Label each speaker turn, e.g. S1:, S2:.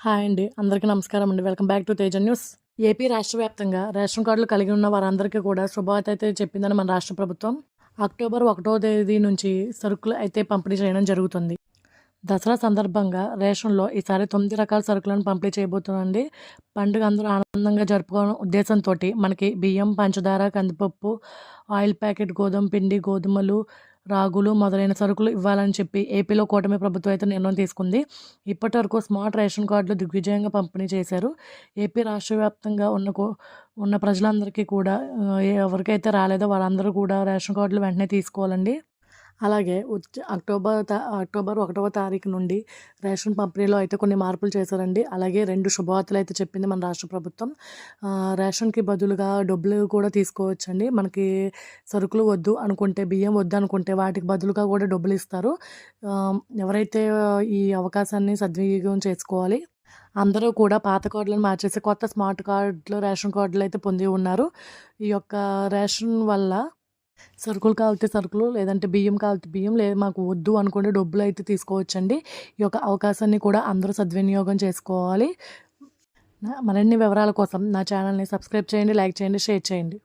S1: Hi అండి. అందరికీ నమస్కారం అండి. Welcome back to Teja news. AP రాష్ట్ర వ్యాప్తంగా రేషన్ కార్డులు కలిగి ఉన్న వారందరికీ కూడా శుభవార్త అయితే చెప్పిందని మన రాష్ట్ర ప్రభుత్వం. అక్టోబర్ ఒకటో తేదీ నుంచి సరుకులు అయితే పంపిణీ చేయడం జరుగుతుంది. దసరా సందర్భంగా రేషన్లో ఈసారి తొమ్మిది రకాల సరుకులను పంపిణీ చేయబోతుందండి పండుగ అందరూ ఆనందంగా జరుపుకోవడం ఉద్దేశంతో మనకి బియ్యం పంచదార కందిపప్పు ఆయిల్ ప్యాకెట్ గోధుమ పిండి గోధుమలు రాగులు మొదలైన సరుకులు ఇవ్వాలని చెప్పి ఏపీలో కూటమి ప్రభుత్వం అయితే నిర్ణయం తీసుకుంది. ఇప్పటి వరకు స్మార్ట్ రేషన్ కార్డులు దిగ్విజయంగా పంపిణీ చేశారు. ఏపీ రాష్ట్ర వ్యాప్తంగా ఉన్న కో- ఉన్న ప్రజలందరికీ కూడా ఎవరికైతే రాలేదో వాళ్ళందరూ కూడా రేషన్ కార్డులు వెంటనే తీసుకోవాలండి. అలాగే వచ్చే అక్టోబర్ తా అక్టోబర్ ఒకటవ తారీఖు నుండి రేషన్ పంపిణీలో అయితే కొన్ని మార్పులు చేశారండి. అలాగే రెండు శుభవార్తలు అయితే చెప్పింది మన రాష్ట్ర ప్రభుత్వం. రేషన్కి బదులుగా డబ్బులు కూడా తీసుకోవచ్చండి. మనకి సరుకులు వద్దు అనుకుంటే బియ్యం వద్దు అనుకుంటే వాటికి బదులుగా కూడా డబ్బులు ఇస్తారు. ఎవరైతే ఈ అవకాశాన్ని సద్వినియోగం చేసుకోవాలి అందరూ కూడా పాత కార్డులను మార్చేసి కొత్త స్మార్ట్ కార్డులు రేషన్ కార్డులు అయితే పొంది ఉన్నారు. ఈ యొక్క రేషన్ వల్ల సరుకులు కావాలంటే సరుకులు లేదంటే బియ్యం కావాలంటే బియ్యం లేదు మాకు వద్దు అనుకుంటే డబ్బులు అయితే తీసుకోవచ్చండి. ఈ యొక్క అవకాశాన్ని కూడా అందరూ సద్వినియోగం చేసుకోవాలి. నా- మరిన్ని వివరాల కోసం నా ఛానల్ని సబ్స్క్రైబ్ చేయండి లైక్ చేయండి షేర్ చేయండి.